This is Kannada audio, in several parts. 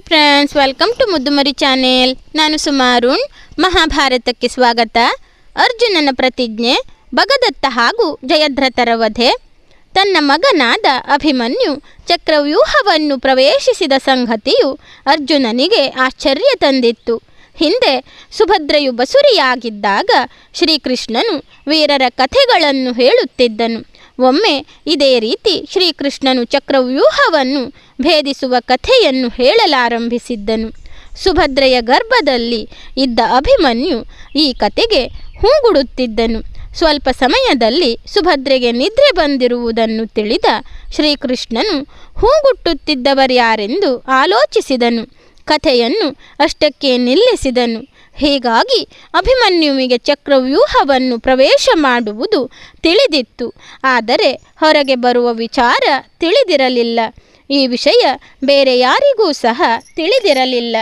Hi friends welcome to Muddumari channel ನಾನು ಸುಮಾರುಣ್ ಮಹಾಭಾರತಕ್ಕೆ ಸ್ವಾಗತ. ಅರ್ಜುನನ ಪ್ರತಿಜ್ಞೆ, ಭಗದತ್ತ ಹಾಗೂ ಜಯದ್ರಥರ ವಧೆ. ತನ್ನ ಮಗನಾದ ಅಭಿಮನ್ಯು ಚಕ್ರವ್ಯೂಹವನ್ನು ಪ್ರವೇಶಿಸಿದ ಸಂಗತಿಯು ಅರ್ಜುನನಿಗೆ ಆಶ್ಚರ್ಯ ತಂದಿತ್ತು. ಹಿಂದೆ ಸುಭದ್ರೆಯು ಬಸುರಿಯಾಗಿದ್ದಾಗ ಶ್ರೀಕೃಷ್ಣನು ವೀರರ ಕಥೆಗಳನ್ನು ಹೇಳುತ್ತಿದ್ದನು. ಒಮ್ಮೆ ಇದೇ ರೀತಿ ಶ್ರೀಕೃಷ್ಣನು ಚಕ್ರವ್ಯೂಹವನ್ನು ಭೇದಿಸುವ ಕಥೆಯನ್ನು ಹೇಳಲಾರಂಭಿಸಿದ್ದನು. ಸುಭದ್ರೆಯ ಗರ್ಭದಲ್ಲಿ ಇದ್ದ ಅಭಿಮನ್ಯು ಈ ಕತೆಗೆ ಹೂಗುಡುತ್ತಿದ್ದನು. ಸ್ವಲ್ಪ ಸಮಯದಲ್ಲಿ ಸುಭದ್ರೆಗೆ ನಿದ್ರೆ ಬಂದಿರುವುದನ್ನು ತಿಳಿದ ಶ್ರೀಕೃಷ್ಣನು ಹೂಗುಟ್ಟುತ್ತಿದ್ದವರ್ಯಾರೆಂದು ಆಲೋಚಿಸಿದನು. ಕಥೆಯನ್ನು ಅಷ್ಟಕ್ಕೆ ನಿಲ್ಲಿಸಿದನು. ಹೀಗಾಗಿ ಅಭಿಮನ್ಯುವಿಗೆ ಚಕ್ರವ್ಯೂಹವನ್ನು ಪ್ರವೇಶ ಮಾಡುವುದು ತಿಳಿದಿತ್ತು. ಆದರೆ ಹೊರಗೆ ಬರುವ ವಿಚಾರ ತಿಳಿದಿರಲಿಲ್ಲ. ಈ ವಿಷಯ ಬೇರೆ ಯಾರಿಗೂ ಸಹ ತಿಳಿದಿರಲಿಲ್ಲ.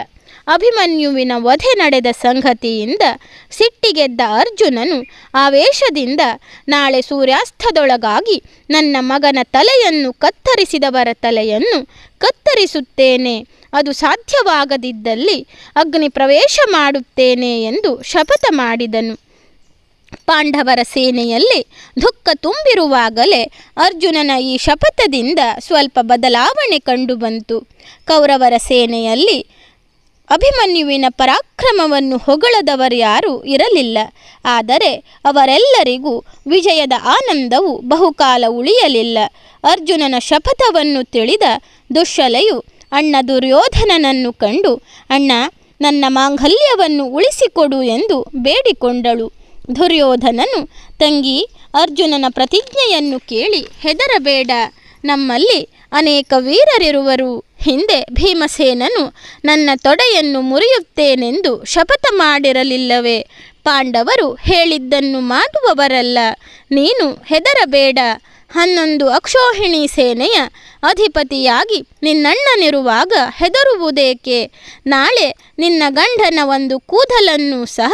ಅಭಿಮನ್ಯುವಿನ ವಧೆ ನಡೆದ ಸಂಗತಿಯಿಂದ ಸಿಟ್ಟಿಗೆದ್ದ ಅರ್ಜುನನು ಆವೇಶದಿಂದ, ನಾಳೆ ಸೂರ್ಯಾಸ್ತದೊಳಗಾಗಿ ನನ್ನ ಮಗನ ತಲೆಯನ್ನು ಕತ್ತರಿಸಿದವರ ತಲೆಯನ್ನು ಕತ್ತರಿಸುತ್ತೇನೆ. ಅದು ಸಾಧ್ಯವಾಗದಿದ್ದಲ್ಲಿ ಅಗ್ನಿ ಪ್ರವೇಶ ಮಾಡುತ್ತೇನೆ ಎಂದು ಶಪಥ ಮಾಡಿದನು. ಪಾಂಡವರ ಸೇನೆಯಲ್ಲಿ ದುಃಖ ತುಂಬಿರುವಾಗಲೇ ಅರ್ಜುನನ ಈ ಶಪಥದಿಂದ ಸ್ವಲ್ಪ ಬದಲಾವಣೆ ಕಂಡುಬಂತು. ಕೌರವರ ಸೇನೆಯಲ್ಲಿ ಅಭಿಮನ್ಯುವಿನ ಪರಾಕ್ರಮವನ್ನು ಹೊಗಳದವರ್ಯಾರೂ ಇರಲಿಲ್ಲ. ಆದರೆ ಅವರೆಲ್ಲರಿಗೂ ವಿಜಯದ ಆನಂದವು ಬಹುಕಾಲ ಉಳಿಯಲಿಲ್ಲ. ಅರ್ಜುನನ ಶಪಥವನ್ನು ತಿಳಿದ ದುಶ್ಶಲೆಯು ಅಣ್ಣ ದುರ್ಯೋಧನನನ್ನು ಕಂಡು, ಅಣ್ಣ, ನನ್ನ ಮಾಂಗಲ್ಯವನ್ನು ಉಳಿಸಿಕೊಡು ಎಂದು ಬೇಡಿಕೊಂಡಳು. ದುರ್ಯೋಧನನು, ತಂಗಿ, ಅರ್ಜುನನ ಪ್ರತಿಜ್ಞೆಯನ್ನು ಕೇಳಿ ಹೆದರಬೇಡ. ನಮ್ಮಲ್ಲಿ ಅನೇಕ ವೀರರಿರುವರು. ಹಿಂದೆ ಭೀಮಸೇನನು, ನನ್ನ ತೊಡೆಯನ್ನು ಮುರಿಯುತ್ತೇನೆಂದು ಶಪಥ ಮಾಡಿರಲಿಲ್ಲವೇ? ಪಾಂಡವರು ಹೇಳಿದ್ದನ್ನು ಮಾಡುವವರಲ್ಲ ನೀನು ಹೆದರಬೇಡ. ಹನ್ನೊಂದು ಅಕ್ಷೋಹಿಣಿ ಸೇನೆಯ ಅಧಿಪತಿಯಾಗಿ ನಿನ್ನಣ್ಣನಿರುವಾಗ ಹೆದರುವುದೇಕೆ? ನಾಳೆ ನಿನ್ನ ಗಂಡನ ಒಂದು ಕೂದಲನ್ನು ಸಹ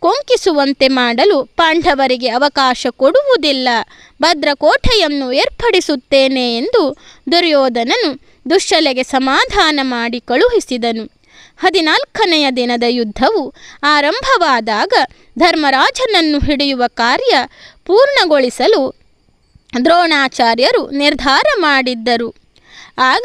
ಕೊಂಕಿಸುವಂತೆ ಮಾಡಲು ಪಾಂಡವರಿಗೆ ಅವಕಾಶ ಕೊಡುವುದಿಲ್ಲ. ಭದ್ರಕೋಟೆಯನ್ನು ಏರ್ಪಡಿಸುತ್ತೇನೆ ಎಂದು ದುರ್ಯೋಧನನು ದುಶ್ಶಲೆಗೆ ಸಮಾಧಾನ ಮಾಡಿ ಕಳುಹಿಸಿದನು. ಹದಿನಾಲ್ಕನೆಯ ದಿನದ ಯುದ್ಧವು ಆರಂಭವಾದಾಗ ಧರ್ಮರಾಜನನ್ನು ಹಿಡಿಯುವ ಕಾರ್ಯ ಪೂರ್ಣಗೊಳಿಸಲು ದ್ರೋಣಾಚಾರ್ಯರು ನಿರ್ಧಾರ ಮಾಡಿದ್ದರು. ಆಗ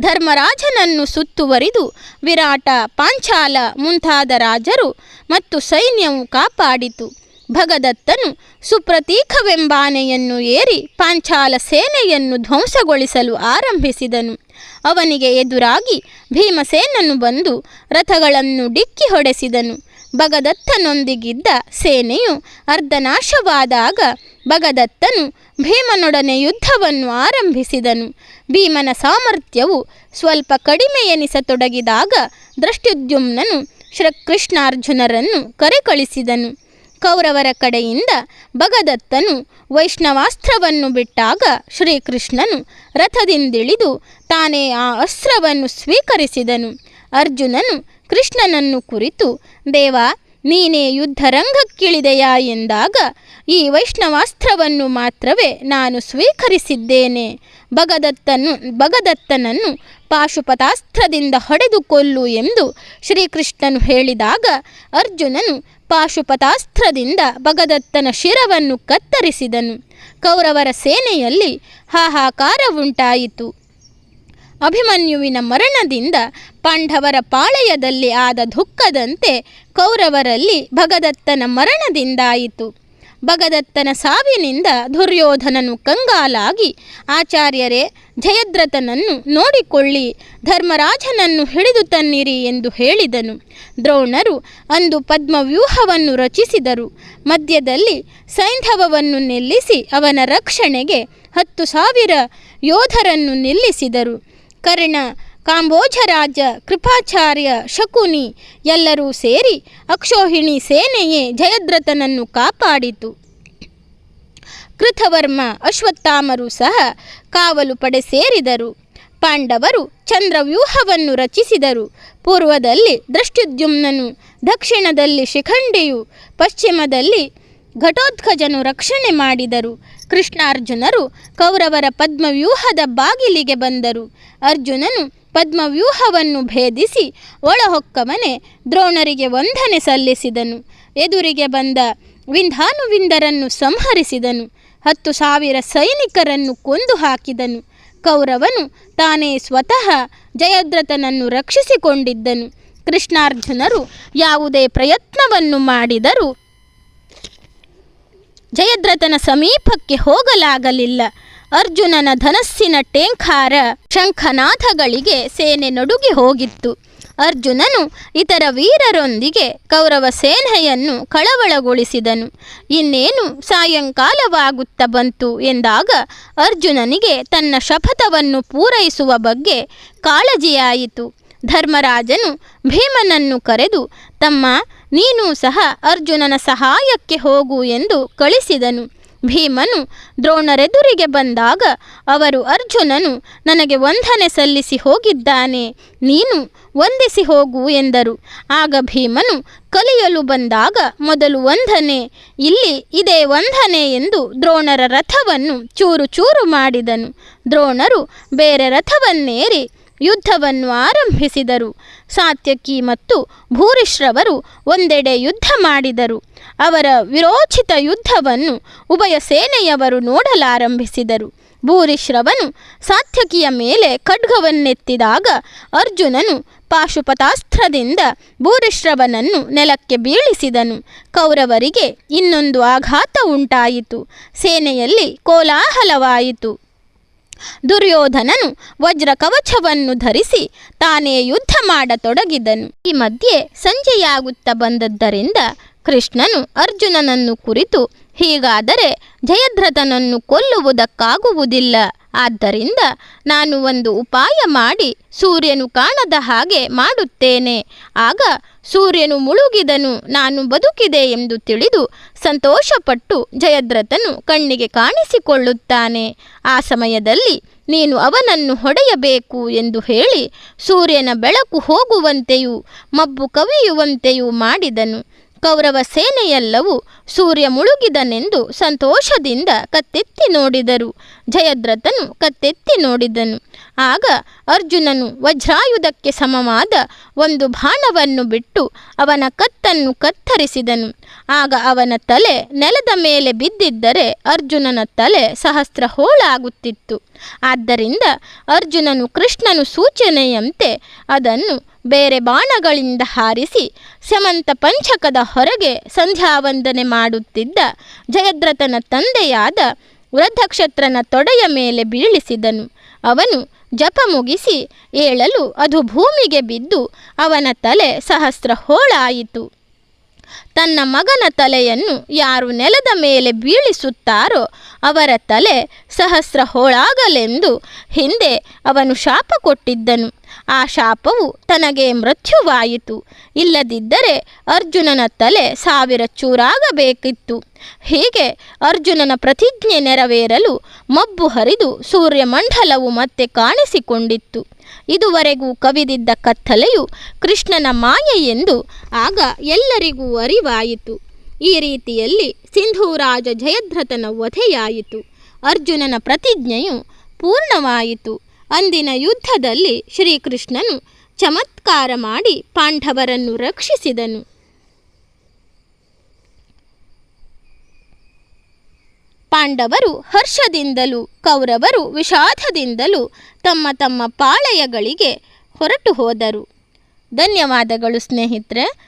ಧರ್ಮರಾಜನನ್ನು ಸುತ್ತುವರಿದು ವಿರಾಟ ಪಾಂಚಾಲ ಮುಂತಾದ ರಾಜರು ಮತ್ತು ಸೈನ್ಯವು ಕಾಪಾಡಿತು. ಭಗದತ್ತನು ಸುಪ್ರತೀಕವೆಂಬಾನೆಯನ್ನು ಏರಿ ಪಾಂಚಾಲ ಸೇನೆಯನ್ನು ಧ್ವಂಸಗೊಳಿಸಲು ಆರಂಭಿಸಿದನು. ಅವನಿಗೆ ಎದುರಾಗಿ ಭೀಮಸೇನನು ಬಂದು ರಥಗಳನ್ನು ಡಿಕ್ಕಿ ಹೊಡೆಸಿದನು. ಭಗದತ್ತನೊಂದಿಗಿದ್ದ ಸೇನೆಯು ಅರ್ಧನಾಶವಾದಾಗ ಭಗದತ್ತನು ಭೀಮನೊಡನೆ ಯುದ್ಧವನ್ನು ಆರಂಭಿಸಿದನು. ಭೀಮನ ಸಾಮರ್ಥ್ಯವು ಸ್ವಲ್ಪ ಕಡಿಮೆ ಎನಿಸತೊಡಗಿದಾಗ ದೃಷ್ಟ್ಯುದ್ಯುಮ್ನನು ಶ್ರೀಕೃಷ್ಣಾರ್ಜುನರನ್ನು ಕರೆಕಳಿಸಿದನು ಕೌರವರ ಕಡೆಯಿಂದ ಭಗದತ್ತನು ವೈಷ್ಣವಾಸ್ತ್ರವನ್ನು ಬಿಟ್ಟಾಗ ಶ್ರೀಕೃಷ್ಣನು ರಥದಿಂದಿಳಿದು ತಾನೇ ಆ ಅಸ್ತ್ರವನ್ನು ಸ್ವೀಕರಿಸಿದನು. ಅರ್ಜುನನು ಕೃಷ್ಣನನ್ನು ಕುರಿತು, ದೇವ, ನೀನೇ ಯುದ್ಧರಂಗಕ್ಕಿಳಿದೆಯಾ? ಎಂದಾಗ, ಈ ವೈಷ್ಣವಾಸ್ತ್ರವನ್ನು ಮಾತ್ರವೇ ನಾನು ಸ್ವೀಕರಿಸಿದ್ದೇನೆ. ಭಗದತ್ತನು, ಭಗದತ್ತನನ್ನು ಪಾಶುಪತಾಸ್ತ್ರದಿಂದ ಹೊಡೆದುಕೊಲ್ಲು ಎಂದು ಶ್ರೀಕೃಷ್ಣನು ಹೇಳಿದಾಗ, ಅರ್ಜುನನು ಪಾಶುಪತಾಸ್ತ್ರದಿಂದ ಭಗದತ್ತನ ಶಿರವನ್ನು ಕತ್ತರಿಸಿದನು. ಕೌರವರ ಸೇನೆಯಲ್ಲಿ ಹಾಹಾಕಾರವುಂಟಾಯಿತು ಅಭಿಮನ್ಯುವಿನ ಮರಣದಿಂದ ಪಾಂಡವರ ಪಾಳಯದಲ್ಲಿ ಆದ ದುಃಖದಂತೆ ಕೌರವರಲ್ಲಿ ಭಗದತ್ತನ ಮರಣದಿಂದಾಯಿತು. ಭಗದತ್ತನ ಸಾವಿನಿಂದ ದುರ್ಯೋಧನನು ಕಂಗಾಲಾಗಿ, ಆಚಾರ್ಯರೇ, ಜಯದ್ರಥನನ್ನು ನೋಡಿಕೊಳ್ಳಿ, ಧರ್ಮರಾಜನನ್ನು ಹಿಡಿದು ತನ್ನಿರಿ ಎಂದು ಹೇಳಿದನು. ದ್ರೋಣರು ಅಂದು ಪದ್ಮವ್ಯೂಹವನ್ನು ರಚಿಸಿದರು. ಮಧ್ಯದಲ್ಲಿ ಸೈಂಧವವನ್ನು ನಿಲ್ಲಿಸಿ ಅವನ ರಕ್ಷಣೆಗೆ ಹತ್ತು ಸಾವಿರ ಯೋಧರನ್ನು ನಿಲ್ಲಿಸಿದರು. ಕರ್ಣ ಕಾಂಬೋಜರಾಜ, ಕೃಪಾಚಾರ್ಯ, ಶಕುನಿ ಎಲ್ಲರೂ ಸೇರಿ ಅಕ್ಷೋಹಿಣಿ ಸೇನೆಯೇ ಜಯದ್ರಥನನ್ನು ಕಾಪಾಡಿತು. ಕೃತವರ್ಮ ಅಶ್ವತ್ಥಾಮರು ಸಹ ಕಾವಲು ಪಡೆ ಸೇರಿದರು. ಪಾಂಡವರು ಚಂದ್ರವ್ಯೂಹವನ್ನು ರಚಿಸಿದರು. ಪೂರ್ವದಲ್ಲಿ ದೃಷ್ಟ್ಯುದ್ಯುಮ್ನನು ದಕ್ಷಿಣದಲ್ಲಿ ಶಿಖಂಡಿಯು, ಪಶ್ಚಿಮದಲ್ಲಿ ಘಟೋತ್ಕಜನು ರಕ್ಷಣೆ ಮಾಡಿದರು. ಕೃಷ್ಣಾರ್ಜುನರು ಕೌರವರ ಪದ್ಮವ್ಯೂಹದ ಬಾಗಿಲಿಗೆ ಬಂದರು. ಅರ್ಜುನನು ಪದ್ಮವ್ಯೂಹವನ್ನು ಭೇದಿಸಿ ಒಳಹೊಕ್ಕವನೆ ದ್ರೋಣರಿಗೆ ವಂದನೆ ಸಲ್ಲಿಸಿದನು. ಎದುರಿಗೆ ಬಂದ ವಿಂಧಾನುವಿಂದರನ್ನು ಸಂಹರಿಸಿದನು. ಹತ್ತು ಸಾವಿರ ಸೈನಿಕರನ್ನು ಕೊಂದು ಹಾಕಿದನು ಕೌರವನು ತಾನೇ ಸ್ವತಃ ಜಯದ್ರಥನನ್ನು ರಕ್ಷಿಸಿಕೊಂಡಿದ್ದನು. ಕೃಷ್ಣಾರ್ಜುನರು ಯಾವುದೇ ಪ್ರಯತ್ನವನ್ನು ಮಾಡಿದರೂ ಜಯದ್ರಥನ ಸಮೀಪಕ್ಕೆ ಹೋಗಲಾಗಲಿಲ್ಲ. ಅರ್ಜುನನ ಧನಸ್ಸಿನ ಟೇಂಖಾರ ಶಂಖನಾಥಗಳಿಗೆ ಸೇನೆ ನಡುಗಿ ಹೋಗಿತ್ತು. ಅರ್ಜುನನು ಇತರ ವೀರರೊಂದಿಗೆ ಕೌರವ ಸೇನೆಯನ್ನು ಕಳವಳಗೊಳಿಸಿದನು. ಇನ್ನೇನು ಸಾಯಂಕಾಲವಾಗುತ್ತ ಬಂತು ಎಂದಾಗ ಅರ್ಜುನನಿಗೆ ತನ್ನ ಶಪಥವನ್ನು ಪೂರೈಸುವ ಬಗ್ಗೆ ಕಾಳಜಿಯಾಯಿತು. ಧರ್ಮರಾಜನು ಭೀಮನನ್ನು ಕರೆದು, ತಮ್ಮ, ನೀನು ಸಹ ಅರ್ಜುನನ ಸಹಾಯಕ್ಕೆ ಹೋಗು ಎಂದು ಕಳಿಸಿದನು. ಭೀಮನು ದ್ರೋಣರೆದುರಿಗೆ ಬಂದಾಗ ಅವರು ಅರ್ಜುನನು ನನಗೆ ವಂದನೆ ಸಲ್ಲಿಸಿ ಹೋಗಿದ್ದಾನೆ, ನೀನು ವಂದಿಸಿ ಹೋಗು ಎಂದರು. ಆಗ ಭೀಮನು ಕಲಿಯಲು ಬಂದಾಗ ಮೊದಲು ವಂದನೆ, ಇಲ್ಲಿ ಇದೇ ವಂದನೆ ಎಂದು ದ್ರೋಣರ ರಥವನ್ನು ಚೂರು ಚೂರು ಮಾಡಿದನು. ದ್ರೋಣರು ಬೇರೆ ರಥವನ್ನೇರಿ ಯುದ್ಧವನ್ನು ಆರಂಭಿಸಿದರು. ಸಾತ್ಯಕಿ ಮತ್ತು ಭೂರಿಶ್ರವರು ಒಂದೆಡೆ ಯುದ್ಧ ಮಾಡಿದರು. ಅವರ ವಿರೋಚಿತ ಯುದ್ಧವನ್ನು ಉಭಯ ಸೇನೆಯವರು ನೋಡಲಾರಂಭಿಸಿದರು. ಭೂರಿಶ್ರವನು ಸಾತ್ಯಕಿಯ ಮೇಲೆ ಖಡ್ಗವನ್ನೆತ್ತಿದಾಗ ಅರ್ಜುನನು ಪಾಶುಪತಾಸ್ತ್ರದಿಂದ ಭೂರಿಶ್ರವನನ್ನು ನೆಲಕ್ಕೆ ಬೀಳಿಸಿದನು. ಕೌರವರಿಗೆ ಇನ್ನೊಂದು ಆಘಾತ ಉಂಟಾಯಿತು. ಸೇನೆಯಲ್ಲಿ ಕೋಲಾಹಲವಾಯಿತು. ದುರ್ಯೋಧನನು ವಜ್ರ ಕವಚವನ್ನು ಧರಿಸಿ ತಾನೇ ಯುದ್ಧ ಮಾಡತೊಡಗಿದನು. ಈ ಮಧ್ಯೆ ಸಂಜೆಯಾಗುತ್ತಾ ಬಂದದ್ದರಿಂದ ಕೃಷ್ಣನು ಅರ್ಜುನನನ್ನು ಕುರಿತು ಹೀಗಾದರೆ ಜಯದ್ರಥನನ್ನು ಕೊಲ್ಲುವುದಕ್ಕಾಗುವುದಿಲ್ಲ. ಆದ್ದರಿಂದ ನಾನು ಒಂದು ಉಪಾಯ ಮಾಡಿ ಸೂರ್ಯನು ಕಾಣದ ಹಾಗೆ ಮಾಡುತ್ತೇನೆ. ಆಗ ಸೂರ್ಯನು ಮುಳುಗಿದನು, ನಾನು ಬದುಕಿದೆ ಎಂದು ತಿಳಿದು ಸಂತೋಷಪಟ್ಟು ಜಯದ್ರಥನು ಕಣ್ಣಿಗೆ ಕಾಣಿಸಿಕೊಳ್ಳುತ್ತಾನೆ. ಆ ಸಮಯದಲ್ಲಿ ನೀನು ಅವನನ್ನು ಹೊಡೆಯಬೇಕು ಎಂದು ಹೇಳಿ ಸೂರ್ಯನ ಬೆಳಕು ಹೋಗುವಂತೆಯೂ, ಮಬ್ಬು ಕವಿಯುವಂತೆಯೂ ಮಾಡಿದನು. ಕೌರವ ಸೇನೆಯೆಲ್ಲವೂ ಸೂರ್ಯ ಮುಳುಗಿದನೆಂದು ಸಂತೋಷದಿಂದ ಕತ್ತೆತ್ತಿ ನೋಡಿದರು. ಜಯದ್ರಥನು ಕತ್ತೆತ್ತಿ ನೋಡಿದನು. ಆಗ ಅರ್ಜುನನು ವಜ್ರಾಯುಧಕ್ಕೆ ಸಮವಾದ ಒಂದು ಬಾಣವನ್ನು ಬಿಟ್ಟು ಅವನ ಕತ್ತನ್ನು ಕತ್ತರಿಸಿದನು. ಆಗ ಅವನ ತಲೆ ನೆಲದ ಮೇಲೆ ಬಿದ್ದಿದ್ದರೆ ಅರ್ಜುನನ ತಲೆ ಸಹಸ್ರ ಹೋಳಾಗುತ್ತಿತ್ತು ಆದ್ದರಿಂದ ಅರ್ಜುನನು ಕೃಷ್ಣನು ಸೂಚನೆಯಂತೆ ಅದನ್ನು ಬೇರೆ ಬಾಣಗಳಿಂದ ಹಾರಿಸಿ ಸಮಂತ ಪಂಚಕದ ಹೊರಗೆ ಸಂಧ್ಯಾವಂದನೆ ಮಾಡುತ್ತಿದ್ದ ಜಯದ್ರಥನ ತಂದೆಯಾದ ವೃದ್ಧಕ್ಷತ್ರನ ತೊಡೆಯ ಮೇಲೆ ಬೀಳಿಸಿದನು. ಅವನು ಜಪ ಮುಗಿಸಿ ಏಳಲು ಅದು ಭೂಮಿಗೆ ಬಿದ್ದು ಅವನ ತಲೆ ಸಹಸ್ರ ಹೋಳಾಯಿತು ತನ್ನ ಮಗನ ತಲೆಯನ್ನು ಯಾರು ನೆಲದ ಮೇಲೆ ಬೀಳಿಸುತ್ತಾರೋ ಅವರ ತಲೆ ಸಹಸ್ರ ಹೋಳಾಗಲೆಂದು ಹಿಂದೆ ಅವನು ಶಾಪ ಕೊಟ್ಟಿದ್ದನು. ಆ ಶಾಪವು ತನಗೆ ಮೃತ್ಯುವಾಯಿತು. ಇಲ್ಲದಿದ್ದರೆ ಅರ್ಜುನನ ತಲೆ ಸಾವಿರ ಚೂರಾಗಬೇಕಿತ್ತು. ಹೀಗೆ ಅರ್ಜುನನ ಪ್ರತಿಜ್ಞೆ ನೆರವೇರಲು ಮಬ್ಬು ಹರಿದು ಸೂರ್ಯಮಂಡಲವು ಮತ್ತೆ ಕಾಣಿಸಿಕೊಂಡಿತ್ತು. ಇದುವರೆಗೂ ಕವಿದಿದ್ದ ಕತ್ತಲೆಯು ಕೃಷ್ಣನ ಮಾಯೆ ಎಂದು ಆಗ ಎಲ್ಲರಿಗೂ ಅರಿವಾಯಿತು. ಈ ರೀತಿಯಲ್ಲಿ ಸಿಂಧೂರಾಜ ಜಯದ್ರಥನ ವಧೆಯಾಯಿತು. ಅರ್ಜುನನ ಪ್ರತಿಜ್ಞೆಯು ಪೂರ್ಣವಾಯಿತು. ಅಂದಿನ ಯುದ್ಧದಲ್ಲಿ ಶ್ರೀಕೃಷ್ಣನು ಚಮತ್ಕಾರ ಮಾಡಿ ಪಾಂಡವರನ್ನು ರಕ್ಷಿಸಿದನು. ಪಾಂಡವರು ಹರ್ಷದಿಂದಲೂ ಕೌರವರು ವಿಷಾದದಿಂದಲೂ ತಮ್ಮ ತಮ್ಮ ಪಾಳಯಗಳಿಗೆ ಹೊರಟು ಹೋದರು. ಧನ್ಯವಾದಗಳು ಸ್ನೇಹಿತರೆ.